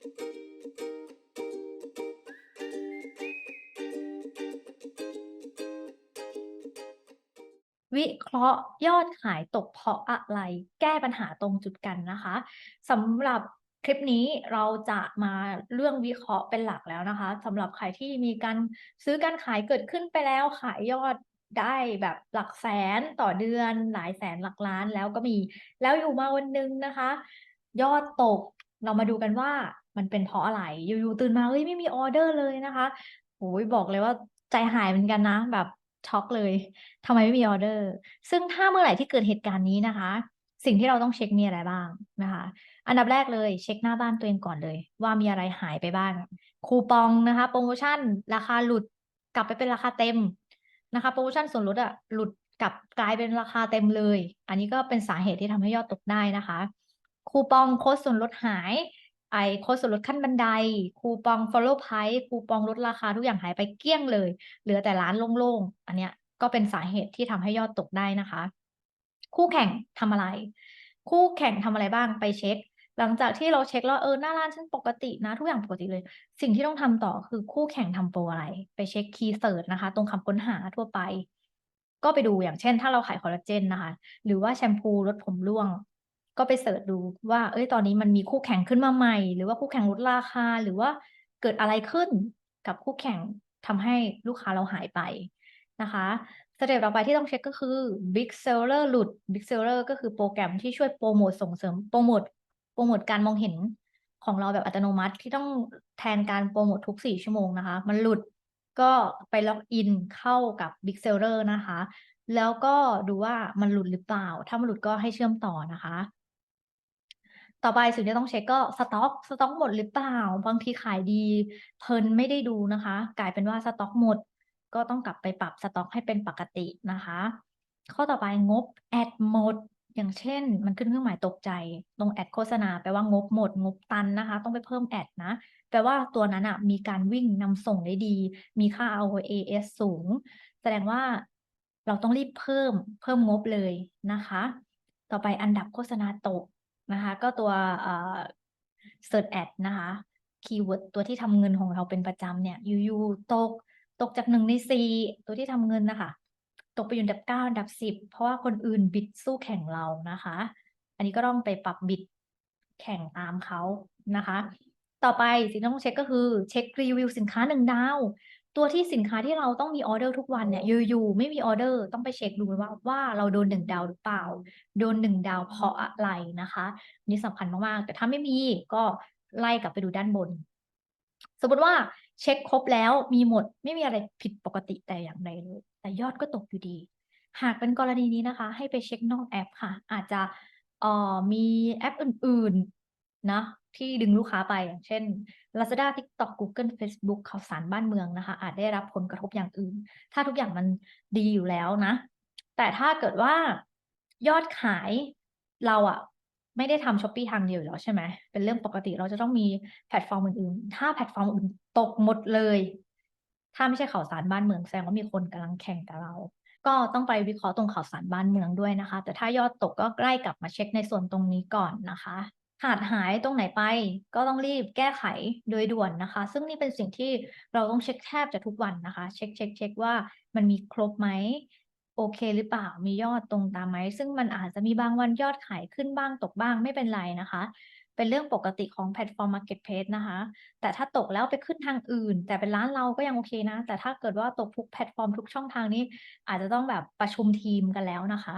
วิเคราะห์ยอดขายตกเพราะอะไร แก้ปัญหาตรงจุดกันนะคะสำหรับคลิปนี้เราจะมาเรื่องวิเคราะห์เป็นหลักแล้วนะคะสำหรับใครที่มีการซื้อการขายเกิดขึ้นไปแล้วขายยอดได้แบบหลักแสนต่อเดือนหลายแสนหลักล้านแล้วก็มี แล้วอยู่มาวันหนึงนะคะ ยอดตกเรามาดูกันว่า มันเป็นเพราะอะไร อยู่ๆตื่นมาเฮ้ยไม่มีออเดอร์เลยนะคะโอ้ยบอกเลยว่าใจหายเหมือนกันนะ แบบช็อกเลยทำไมไม่มีออเดอร์ ซึ่งถ้าเมื่อไหร่ที่เกิดเหตุการณ์นี้นะคะ สิ่งที่เราต้องเช็คมีอะไรบ้างนะคะ อันดับแรกเลยเช็คหน้าบ้านตัวเองก่อนเลย ว่ามีอะไรหายไปบ้าง คูปองนะคะ โปรโมชั่น ราคาหลุดกลับไปเป็นราคาเต็มนะคะ โปรโมชั่นส่วนลดอะหลุดกลับกลายเป็นราคาเต็มเลย อันนี้ก็เป็นสาเหตุที่ทำให้ยอดตกได้นะคะ คูปองโค้ดส่วนลดหาย ไอโค้ดส่วนลดขั้นบันได คูปอง follow price คูปองลดราคาทุกอย่างหายไปเกลี้ยงเลย เหลือแต่ร้านโล่งๆ อันเนี้ยก็เป็นสาเหตุที่ทำให้ยอดตกได้นะคะ คู่แข่งทำอะไร คู่แข่งทำอะไรบ้างไปเช็ค หลังจากที่เราเช็คแล้วเออหน้าร้านฉันปกตินะ ทุกอย่างปกติเลย สิ่งที่ต้องทำต่อคือคู่แข่งทำโปรอะไร ไปเช็คคีย์เสิร์ชนะคะ ตรงคำค้นหาทั่วไปก็ไปดูอย่างเช่น ถ้าเราขายคอลลาเจนนะคะ หรือว่าแชมพูลดผมร่วง ก็ไปเสิร์ชดูว่า เอ้ยตอนนี้มันมีคู่แข่งขึ้นมาใหม่ หรือว่าคู่แข่งลดราคา หรือว่าเกิดอะไรขึ้นกับคู่แข่งทำให้ลูกค้าเราหายไปนะคะสเต็ปต่อไปที่ต้องเช็คก็คือ Big Seller หลุด Big Seller ก็คือโปรแกรมที่ช่วยโปรโมทส่งเสริมโปรโมทโปรโมทการมองเห็นของเราแบบอัตโนมัติที่ต้องแทนการโปรโมททุก 4 ชั่วโมงนะคะ มันหลุดก็ไปล็อกอินเข้ากับ Big Seller นะคะ แล้วก็ดูว่ามันหลุดหรือเปล่า ถ้ามันหลุดก็ให้เชื่อมต่อนะคะ ต่อไปสิ่งที่ต้องเช็คก็สต็อกสต็อกหมดหรือเปล่า บางทีขายดีเพลินไม่ได้ดูนะคะ กลายเป็นว่าสต็อกหมด ก็ต้องกลับไปปรับสต็อกให้เป็นปกตินะคะ ข้อต่อไปงบแอดหมด อย่างเช่น มันขึ้นเครื่องหมายตกใจตรงแอดโฆษณาแปลว่างบหมด งบตันนะคะ ต้องไปเพิ่มแอดนะแปลว่าตัวนั้นอะมีการวิ่งนำส่งได้ดี มีค่า ROAS สูง แสดงว่าเราต้องรีบเพิ่มเพิ่มงบเลยนะคะ ต่อไปอันดับโฆษณาตก นะคะ ก็ตัวเอ่อ search ad นะคะ คีย์เวิร์ดตัวที่ทำเงินของเราเป็นประจำเนี่ยอยู่ๆตกตกจากหนึ่งในสี่ตัวที่ทำเงินนะคะ ตกไปอยู่อันดับเก้าอันดับสิบเพราะว่าคนอื่นบิดสู้แข่งเรานะคะ อันนี้ก็ต้องไปปรับบิดแข่งตามเขานะคะ ต่อไปสิ่งที่ต้องเช็คก็คือเช็ครีวิวสินค้าหนึ่งดาว ตัวที่สินค้าที่เราต้องมีออเดอร์ทุกวันเนี่ยอยู่ๆไม่มีออเดอร์ต้องไปเช็คดูว่าว่าเราโดนหนึ่งดาวหรือเปล่า โดนหนึ่งดาวเพราะอะไรนะคะนี่สำคัญมากๆ แต่ถ้าไม่มีก็ไล่กลับไปดูด้านบน สมมติว่าเช็คครบแล้วมีหมดไม่มีอะไรผิดปกติแต่อย่างใดเลย แต่ยอดก็ตกอยู่ดี หากเป็นกรณีนี้นะคะ ให้ไปเช็คนอกแอปค่ะ อาจจะออมีแอปอื่นๆนะ ที่ดึงลูกค้าไปอย่างเช่น Lazada TikTok Google Facebook ข่าวสารบ้านเมืองนะคะ อาจได้รับผลกระทบอย่างอื่น ถ้าทุกอย่างมันดีอยู่แล้วนะ แต่ถ้าเกิดว่ายอดขายเราอะไม่ได้ทำช้อปปี้ทางเดียวแล้วใช่ไหมเป็นเรื่องปกติเราจะต้องมีแพลตฟอร์มอื่นๆ ถ้าแพลตฟอร์มอื่นตกหมดเลย ถ้าไม่ใช่ข่าวสารบ้านเมืองแสดงว่ามีคนกำลังแข่งกับเรา ก็ต้องไปวิเคราะห์ตรงข่าวสารบ้านเมืองด้วยนะคะ แต่ถ้ายอดตกก็ใกล้กลับมาเช็คในส่วนตรงนี้ก่อนนะคะ ขาดหายตรงไหนไป ก็ต้องรีบแก้ไขโดยด่วนนะคะ ซึ่งนี่เป็นสิ่งที่เราต้องเช็คแทบจะทุกวันนะคะ เช็คเช็คเช็คว่ามันมีครบไหมโอเคหรือเปล่ามียอดตรงตามไหม ซึ่งมันอาจจะมีบางวันยอดขายขึ้นบ้างตกบ้างไม่เป็นไรนะคะ เป็นเรื่องปกติของแพลตฟอร์ม Marketplace นะคะ แต่ถ้าตกแล้วไปขึ้นทางอื่น แต่เป็นร้านเราก็ยังโอเคนะ แต่ถ้าเกิดว่าตกทุกแพลตฟอร์มทุกช่องทางนี้ อาจจะต้องแบบประชุมทีมกันแล้วนะคะ